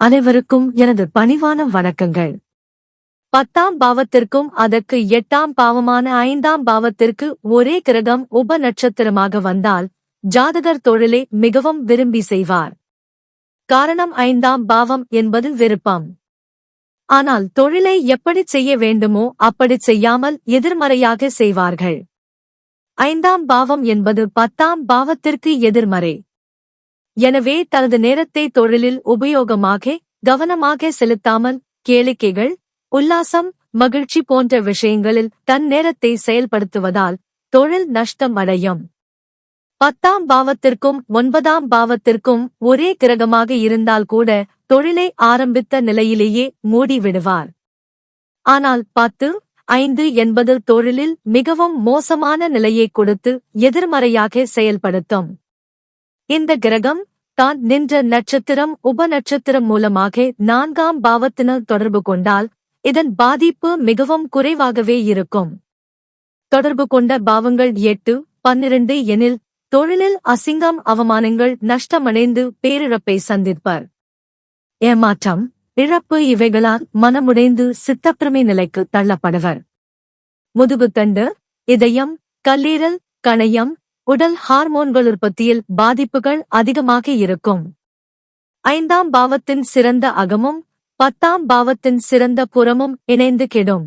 அனைவருக்கும் எனது பணிவான வணக்கங்கள். பத்தாம் பாவத்திற்கும் அதற்கு எட்டாம் பாவமான ஐந்தாம் பாவத்திற்கு ஒரே கிரகம் உப நட்சத்திரமாக வந்தால் ஜாதகர் தொழிலை மிகவும் விரும்பி செய்வார். காரணம் ஐந்தாம் பாவம் என்பது விருப்பம். ஆனால் தொழிலை எப்படி செய்ய வேண்டுமோ அப்படி செய்யாமல் எதிர்மறையாக செய்வார்கள். ஐந்தாம் பாவம் என்பது பத்தாம் பாவத்திற்கு எதிர்மறை. எனவே தனது நேரத்தை தொழிலில் உபயோகமாக கவனமாக செலுத்தாமல் கேளிக்கைகள் உல்லாசம் மகிழ்ச்சி போன்ற விஷயங்களில் தன் நேரத்தை செயல்படுத்துவதால் தொழில் நஷ்டம் அடையும். பத்தாம் பாவத்திற்கும் ஒன்பதாம் பாவத்திற்கும் ஒரே கிரகமாக இருந்தால் கூட தொழிலை ஆரம்பித்த நிலையிலேயே மூடிவிடுவார். ஆனால் பத்து ஐந்து என்பது தொழிலில் மிகவும் மோசமான நிலையை கொடுத்து எதிர்மறையாக செயல்படுத்தும். இந்த கிரகம் தான் நின்ற நட்சத்திரம் உப நட்சத்திரம் மூலமாக நான்காம் பாவத்தினர் தொடர்பு கொண்டால் இதன் பாதிப்பு மிகவும் குறைவாகவே இருக்கும். தொடர்பு கொண்ட பாவங்கள் எட்டு பன்னிரண்டு எனில் தொழிலில் அசிங்கம் அவமானங்கள் நஷ்டமடைந்து பேரிழப்பை சந்திப்பர். ஏமாற்றம் இழப்பு இவைகளால் மனமுடைந்து சித்தப்பிரமை நிலைக்கு தள்ளப்படுவர். முதுகுத்தண்டு இதயம் கல்லீரல் கணையம் உடல் ஹார்மோன்கள் உற்பத்தியில் பாதிப்புகள் அதிகமாக இருக்கும். ஐந்தாம் பாவத்தின் சிறந்த அகமும் பத்தாம் பாவத்தின் சிறந்த புறமும் இணைந்து கெடும்.